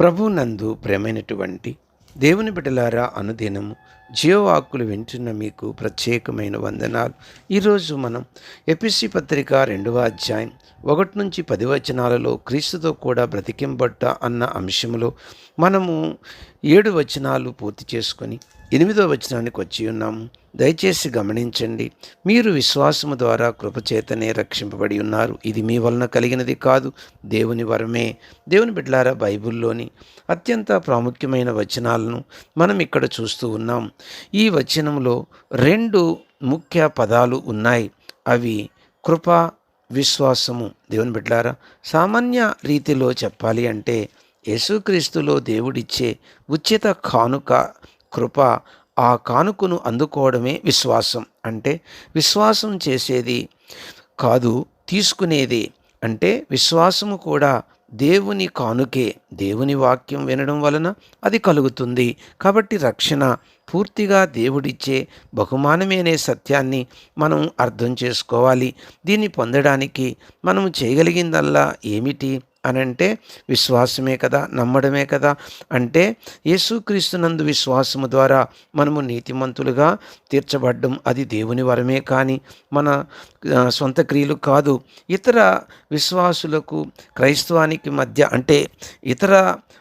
ప్రభునందు ప్రేమైనటువంటి దేవుని బిడ్డలారా అనుదినము జీవవాక్కులు వింటున్న మీకు ప్రత్యేకమైన వందనాలు. ఈరోజు మనం ఎపిసి పత్రిక రెండవ అధ్యాయం ఒకటి నుంచి పది వచనాలలో క్రీస్తుతో కూడా బ్రతికింబట్ట అన్న అంశంలో మనము ఏడు వచనాలు పూర్తి చేసుకొని ఎనిమిదో వచనానికి వచ్చి ఉన్నాము దయచేసి గమనించండి. మీరు విశ్వాసము ద్వారా కృపచేతనే రక్షింపబడి ఉన్నారు. ఇది మీ వలన కలిగినది కాదు. దేవుని వరమే. దేవుని బిడ్డలారా బైబిల్లోని అత్యంత ప్రాముఖ్యమైన వచనాలను మనం ఇక్కడ చూస్తూ ఉన్నాం. ఈ వచనంలో రెండు ముఖ్య పదాలు ఉన్నాయి. అవి కృప విశ్వాసము. దేవుని బిడ్డలారా సామాన్య రీతిలో చెప్పాలి అంటే యేసుక్రీస్తులో దేవుడిచ్చే ఉచిత కానుక కృప ఆ కానుకను అందుకోవడమే విశ్వాసం. అంటే విశ్వాసం చేసేది కాదు తీసుకునేది. అంటే విశ్వాసము కూడా దేవుని కానుకే. దేవుని వాక్యం వినడం వలన అది కలుగుతుంది. కాబట్టి రక్షణ పూర్తిగా దేవుడిచ్చే బహుమానమే అనే సత్యాన్ని మనం అర్థం చేసుకోవాలి. దీన్ని పొందడానికి మనం చేయగలిగిందల్లా ఏమిటి? అని అంటే విశ్వాసమే కదా నమ్మడమే కదా. అంటే యేసుక్రీస్తునందు విశ్వాసము ద్వారా మనము నీతిమంతులుగా తీర్చబడ్డం అది దేవుని వరమే కానీ మన సొంత క్రియలు కాదు. ఇతర విశ్వాసులకు క్రైస్తవానికి మధ్య అంటే ఇతర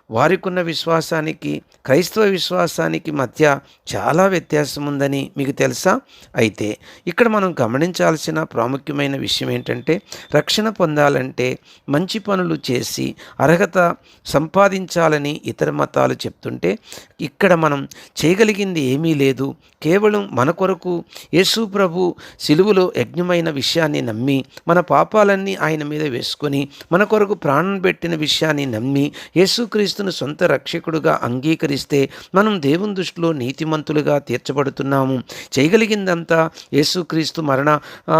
వారికున్న విశ్వాసానికి క్రైస్తవ విశ్వాసానికి మధ్య చాలా వ్యత్యాసం ఉందని మీకు తెలుసా? అయితే ఇక్కడ మనం గమనించాల్సిన ప్రాముఖ్యమైన విషయం ఏంటంటే రక్షణ పొందాలంటే మంచి పనులు చేసి అర్హత సంపాదించాలని ఇతర మతాలు చెప్తుంటే ఇక్కడ మనం చేయగలిగింది ఏమీ లేదు. కేవలం మన కొరకు యేసు ప్రభు సిలువలో యజ్ఞమైన విషయాన్ని నమ్మి మన పాపాలన్నీ ఆయన మీద వేసుకొని మన కొరకు ప్రాణం పెట్టిన విషయాన్ని నమ్మి క్రీస్తును సొంత రక్షకుడుగా అంగీకరిస్తే మనం దేవుని దృష్టిలో నీతిమంతులుగా తీర్చబడుతున్నాము. చేయగలిగిందంతా యేసుక్రీస్తు మరణ ఆ,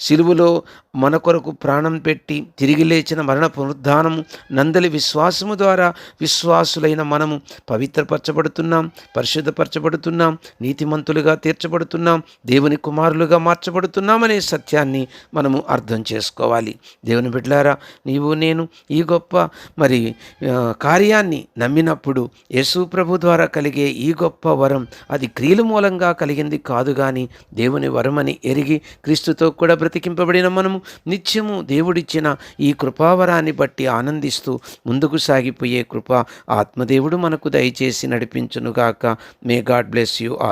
సిలువలో మన కొరకు ప్రాణం పెట్టి తిరిగి లేచిన మరణ పునరుద్ధానము నందలి విశ్వాసము ద్వారా విశ్వాసులైన మనము పవిత్రపరచబడుతున్నాం పరిశుద్ధపరచబడుతున్నాం నీతిమంతులుగా తీర్చబడుతున్నాం దేవుని కుమారులుగా మార్చబడుతున్నామనే సత్యాన్ని మనము అర్థం చేసుకోవాలి. దేవుని బిడ్లారా నీవు నేను ఈ గొప్ప మరి కార్య కార్యాన్ని నమ్మినప్పుడు యేసు ప్రభు ద్వారా కలిగే ఈ గొప్ప వరం అది క్రియల మూలంగా కలిగింది కాదు కానీ దేవుని వరమని ఎరిగి క్రీస్తుతో కూడా బ్రతికింపబడిన మనము నిత్యము దేవుడిచ్చిన ఈ కృపావరాన్ని బట్టి ఆనందిస్తూ ముందుకు సాగిపోయే కృప ఆత్మదేవుడు మనకు దయచేసి నడిపించునుగాక. May God bless you all